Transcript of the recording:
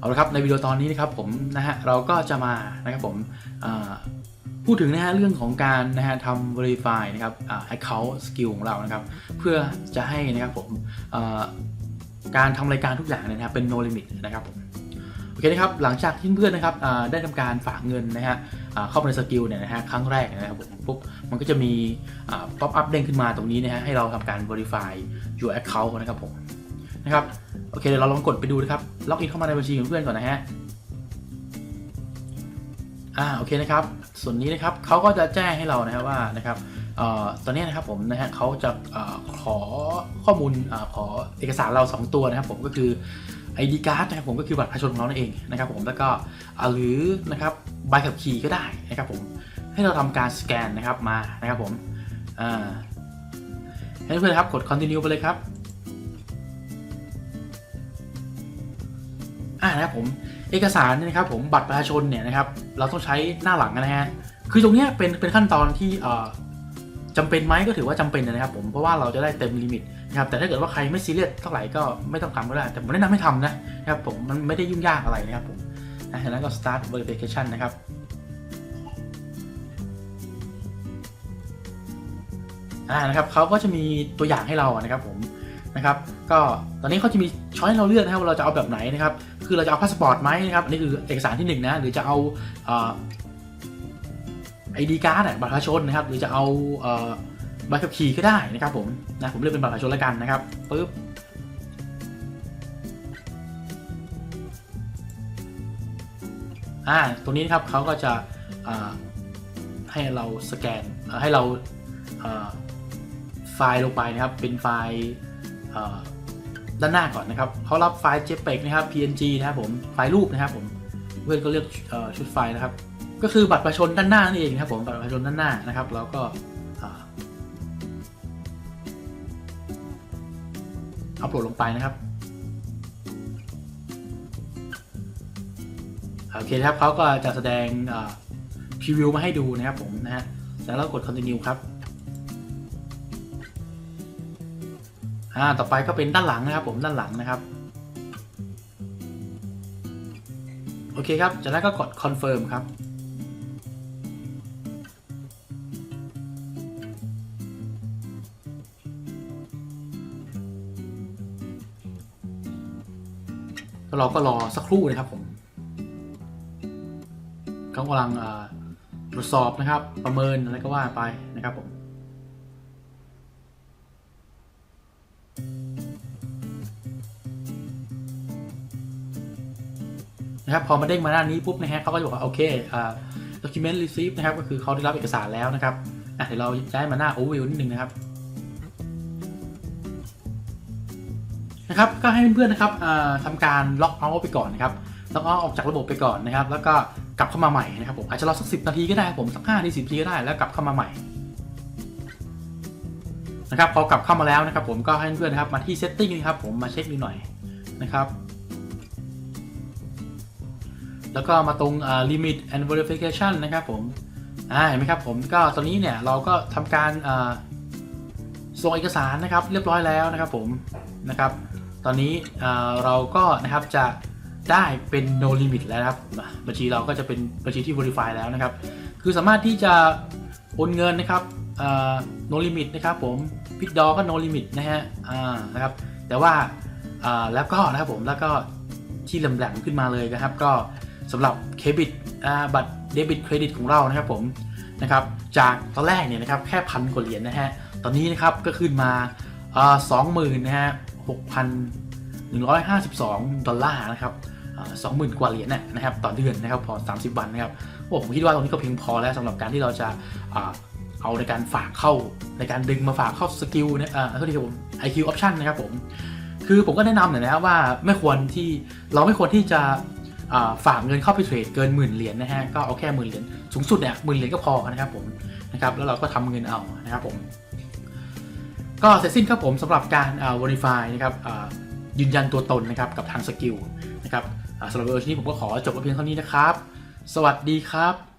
เอาละครับในวิดีโอตอนนี้นะครับผมนะฮะเราก็จะมานะครับผมพูดถึงนะฮะเรื่องของการนะฮะทำ verify นะครับอ่า account skill ของเรานะครับ เพื่อจะให้นะครับผมการทำรายการทุกอย่างเนี่ยนะครับเป็น no limit นะครับผมโอเคนะครับหลังจากที่เพื่อนนะครับได้ทำการฝากเงินนะฮะเข้าไปในสกิลเนี่ยนะฮะครั้งแรกนะครับผมปุ๊บมันก็จะมี pop up เด้งขึ้นมาตรงนี้นะฮะให้เราทำการ verify your account นะครับผมนะครับ โอเคเดี๋ยวเราลองกดไปดูนะครับล็อกอินเข้ามาในบัญชีของเพื่อนก่อนนะฮะอ่าโอเคนะครับ ส่วนนี้นะครับเขาก็จะแจ้งให้เรานะครับว่านะครับอ่อตอนนี้นะครับผมนะฮะเขาจะอ่อขอข้อมูลอ่อขอเอกสารเรา 2 ตัวนะครับ ผมก็คือ ID card นะครับผมก็คือบัตรประชาชนของเรานั่นเองนะครับ ผมแล้วก็อ่าหรือนะครับใบขับขี่ก็ได้นะครับ ผมให้เราทำการสแกนนะครับมานะครับผมอ่าให้เพื่อนครับกด continue ไปเลยครับ นะครับผมเอกสารเนี่ยนะครับผมบัตรประชาชนเนี่ยนะครับเราต้องใช้หน้าหลังนะฮะคือตรงเนี้ยเป็นเป็นขั้นตอนที่เอ่อจำเป็นไหมก็ถือว่าจำเป็นนะครับผมเพราะว่าเราจะได้เต็มลิมิตนะครับแต่ถ้าเกิดว่าใครไม่ซีเรียสเท่าไหร่ก็ไม่ต้องทำก็ได้ แต่ผมแนะนำให้ทำนะครับผมมันไม่ได้ยุ่งยากอะไรนะครับผมนะจากนั้นก็ start verification นะครับอ่านะครับเขาก็จะมีตัวอย่างให้เราอะนะครับผม นะครับก็ตอนนี้เขาจะมีช้อยให้เราเลือกนะครับว่าเราจะเอาแบบไหนนะครับคือเราจะเอาพาสปอร์ตไหมนะครับอันนี้คือเอกสารที่หนึ่งนะหรือจะเอาไอดีการ์ดบัตรประชาชนนะครับหรือจะเอาใบขับขี่ก็ได้นะครับผมนะผมเลือกเป็นบัตรประชาชนแล้วกันนะครับปึ๊บอ่าตรงนี้นะครับเขาก็จะให้เราสแกนให้เราไฟล์ลงไปนะครับเป็นไฟล์ ด้านหน้าก่อนนะครับเขารับไฟล์ JPEG นะครับ PNG นะครับผมไฟล์รูปนะครับผมเพื่อนก็เลือกอชุดไฟล์นะครับ ก็คือบัตรประชาชนด้านหน้านั่นเองนะครับผมบัตรประชาชนด้านหน้านะครับ แล้วก็อัปโหลดลงไปนะครับโอเคครับเขาก็จะแสดงพรีวิวมาให้ดูนะครับผมนะฮะแล้วเรากด continue ครับ อ่าต่อไปก็เป็นด้านหลังนะครับผมด้านหลังนะครับโอเคครับจากนั้นก็กด confirm ครับแล้วเราก็รอสักครู่นะครับผมเขากำลังตรวจสอบนะครับ ประเมินอะไรก็ว่าไปนะครับผม นะครับพอมาเด้งมาด้านนี้ปุ๊บนะฮะเขาก็จะบอกว่าโอเคอ่า document receive นะครับก็คือเขาได้รับเอกสารแล้วนะครับอะเดี๋ยวเราย้ายมาหน้า overview นิดนึงนะครับนะครับก็ให้เพื่อนๆนะครับอ่าทำการล็อกเอาท์ไปก่อนนะครับล็อกเอาท์ออกจากระบบไปก่อนนะครับ แล้วก็กลับเข้ามาใหม่นะครับผมอาจจะรอสักสินาทีก็ได้ครับผมสักห้านาทีสิบนาทีก็ได้แล้วกลับเข้ามาใหม่นะครับพอกลับเข้ามาแล้วนะครับ ผมก็ให้เพื่อนๆนะครับมาที่ setting นะครับผมมาเช็คดูหน่อยนะครับ แล้วก็มาตรง limit and verification นะครับผมอ่าเห็นไหมครับผมก็ตอนนี้เนี่ยเราก็ทำการส่งเอกสารนะครับเรียบร้อยแล้วนะครับผมนะครับ ตอนนี้เราก็นะครับจะได้เป็น no limit แล้วครับบัญชีเราก็จะเป็นบัญชีที่ verify แล้วนะครับ คือสามารถที่จะโอนเงินนะครับอ่า no limit นะครับผมพิดดอก็ no limit นะฮะนะครับ แต่ว่าอ่าแล้วก็นะครับผมแล้วก็ที่แหลมๆขึ้นมาเลยนะครับ ก็ สำหรับเครดิตบัตรเดบิตเครดิตของเรานะครับผมนะครับจากตอนแรกเนี่ยนะครับแค่พันกว่าเหรียญนะฮะตอนนี้นะครับก็ขึ้นมาสองหมื่นนะฮะหกพันหนึ่งร้อยห้าสิบสองดอลลาร์นะครับสองหมื่นกว่าเหรียญน่ะนะครับต่อเดือนนะครับพอ30วันนะครับโอ้ผมคิดว่าตรงนี้ก็เพียงพอแล้วสำหรับการที่เราจะเอาในการฝากเข้าในการดึงมาฝากเข้าสกิลนะอ่าเท่าที่ผม IQ option นะครับผม คือผมก็แนะนำหน่อยนะครับว่าไม่ควรที่เราไม่ควรที่จะ ฝากเงินเข้าไปเทรดเกินหมื่นเหรียญนะฮะก็เอาแค่หมื่นเหรียญสูงสุดเนี่ยหมื่นเหรียญก็พอนะครับผมนะครับแล้วเราก็ทำเงินเอานะครับผมก็เสร็จสิ้นครับผมสำหรับการอ่า verify นะครับอ่ายืนยันตัวตนนะครับกับทางสกิลนะครับสำหรับเวอร์ชันนี้ผมก็ขอจบเพียงเท่านี้นะครับ สวัสดีครับ